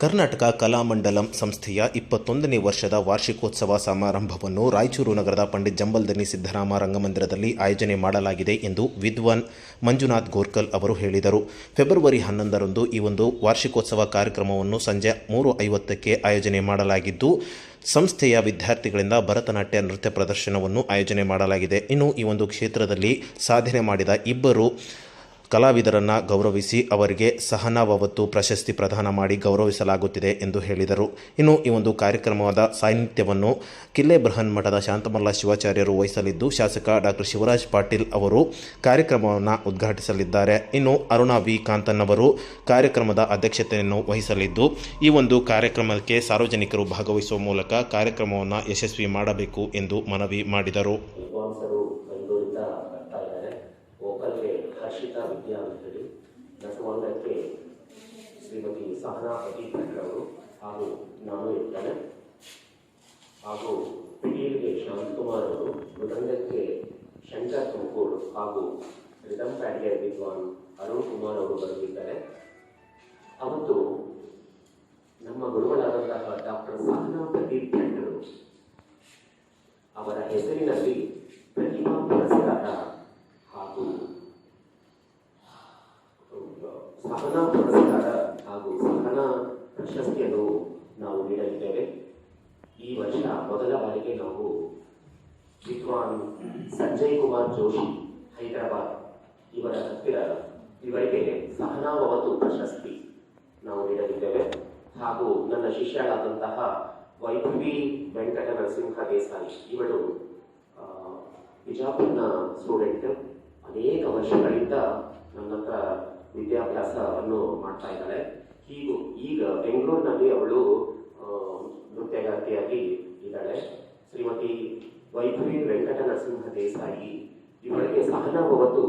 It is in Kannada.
ಕರ್ನಾಟಕ ಕಲಾಮಂಡಲಂ ಸಂಸ್ಥೆಯ ಇಪ್ಪತ್ತೊಂದನೇ ವರ್ಷದ ವಾರ್ಷಿಕೋತ್ಸವ ಸಮಾರಂಭವನ್ನು ರಾಯಚೂರು ನಗರದ ಪಂಡಿತ್ ಜಂಬಲ್ದನಿ ಸಿದ್ದರಾಮ ರಂಗಮಂದಿರದಲ್ಲಿ ಆಯೋಜನೆ ಮಾಡಲಾಗಿದೆ ಎಂದು ವಿದ್ವಾನ್ ಮಂಜುನಾಥ್ ಗೋರ್ಕಲ್ ಅವರು ಹೇಳಿದರು. ಫೆಬ್ರವರಿ ಹನ್ನೊಂದರಂದು ಈ ಒಂದು ವಾರ್ಷಿಕೋತ್ಸವ ಕಾರ್ಯಕ್ರಮವನ್ನು ಸಂಜೆ ಮೂರು ಐವತ್ತಕ್ಕೆ ಆಯೋಜನೆ ಮಾಡಲಾಗಿದ್ದು, ಸಂಸ್ಥೆಯ ವಿದ್ಯಾರ್ಥಿಗಳಿಂದ ಭರತನಾಟ್ಯ ನೃತ್ಯ ಪ್ರದರ್ಶನವನ್ನು ಆಯೋಜನೆ ಮಾಡಲಾಗಿದೆ. ಇನ್ನು ಈ ಒಂದು ಕ್ಷೇತ್ರದಲ್ಲಿ ಸಾಧನೆ ಮಾಡಿದ ಇಬ್ಬರು ಕಲಾವಿದರನ್ನು ಗೌರವಿಸಿ ಅವರಿಗೆ ಸಹನಾವತ್ತು ಪ್ರಶಸ್ತಿ ಪ್ರದಾನ ಮಾಡಿ ಗೌರವಿಸಲಾಗುತ್ತಿದೆ ಎಂದು ಹೇಳಿದರು. ಇನ್ನು ಈ ಒಂದು ಕಾರ್ಯಕ್ರಮದ ಸಾನ್ನಿಧ್ಯವನ್ನು ಕಿಲ್ಲೆ ಬೃಹನ್ ಮಠದ ಶಾಂತಮಲ್ಲ ಶಿವಾಚಾರ್ಯರು ವಹಿಸಲಿದ್ದು, ಶಾಸಕ ಡಾಕ್ಟರ್ ಶಿವರಾಜ್ ಪಾಟೀಲ್ ಅವರು ಕಾರ್ಯಕ್ರಮವನ್ನು ಉದ್ಘಾಟಿಸಲಿದ್ದಾರೆ. ಇನ್ನು ಅರುಣಾ ವಿ. ಕಾಂತನ್ ಅವರು ಕಾರ್ಯಕ್ರಮದ ಅಧ್ಯಕ್ಷತೆಯನ್ನು ವಹಿಸಲಿದ್ದು, ಈ ಒಂದು ಕಾರ್ಯಕ್ರಮಕ್ಕೆ ಸಾರ್ವಜನಿಕರು ಭಾಗವಹಿಸುವ ಮೂಲಕ ಕಾರ್ಯಕ್ರಮವನ್ನು ಯಶಸ್ವಿ ಮಾಡಬೇಕು ಎಂದು ಮನವಿ ಮಾಡಿದರು. ಹರ್ಷಿತಾ ವಿದ್ಯಾ ಅಂತ ಹೇಳಿ ಶ್ರೀಮತಿ ಸಹನಾ ಪ್ರದೀಪ್ ಅವರು ಹಾಗೂ ನಾನು ಇರ್ತೇನೆ. ಹಾಗೂ ಪಿಟೀಲ್ಗೆ ಶಾಂತಕುಮಾರ್ ಅವರು ಮೃದಂಗಕ್ಕೆ ಶಂಕರ್ ತುಮಕೂರು ಹಾಗೂ ರಿದಮ್ ಪ್ಯಾಡ್ಗೆ ವಿದ್ವಾನ್ ಅರುಣ್ ಕುಮಾರ್ ಅವರು ಬರೆದಿದ್ದಾರೆ. ಅವತ್ತು ನಮ್ಮ ಗುರುಗಳಾದಂತಹ ಡಾಕ್ಟರ್ ಸಹನಾ ಪ್ರದೀಪ್ ಭಟ್ರು ಅವರ ಹೆಸರಿನಲ್ಲಿ ಪ್ರತಿಭಾ ಪುರಸ್ಕಾರ ಹಾಗೂ ಸಹನಾ ಪುರಸ್ಕಾರ ಹಾಗೂ ಸಹನಾ ಪ್ರಶಸ್ತಿಯನ್ನು ನಾವು ನೀಡಲಿದ್ದೇವೆ. ಈ ವರ್ಷ ಮೊದಲ ಬಾರಿಗೆ ನಾವು ವಿದ್ವಾನ್ ಸಂಜಯ್ ಕುಮಾರ್ ಜೋಶಿ ಹೈದರಾಬಾದ್ ಇವರ ಹತ್ತಿರ ಇವರಿಗೆ ಸಹನಾವವತು ಪ್ರಶಸ್ತಿ ನಾವು ನೀಡಲಿದ್ದೇವೆ. ಹಾಗೂ ನನ್ನ ಶಿಷ್ಯಳಾದಂತಹ ವೈಭವಿ ವೆಂಕಟ ನರಸಿಂಹ ದೇಸಾಯಿ ಇವಳು ಬಿಜಾಪುರ್ನ ಸ್ಟೂಡೆಂಟ್ ಅನೇಕ ವರ್ಷಗಳಿಂದ ನನ್ನ ಹತ್ರ ವಿದ್ಯಾಭ್ಯಾಸವನ್ನು ಮಾಡ್ತಾ ಇದ್ದಾಳೆ. ಹೀಗೂ ಈಗ ಬೆಂಗಳೂರಿನಲ್ಲಿ ಅವಳು ನೃತ್ಯಗಾರ್ತಿಯಾಗಿ ಇದ್ದಾಳೆ. ಶ್ರೀಮತಿ ವೈಭವಿ ವೆಂಕಟ ನರಸಿಂಹ ದೇಸಾಯಿ ಇವಳಿಗೆ ಸಹನಾವವತ್ತು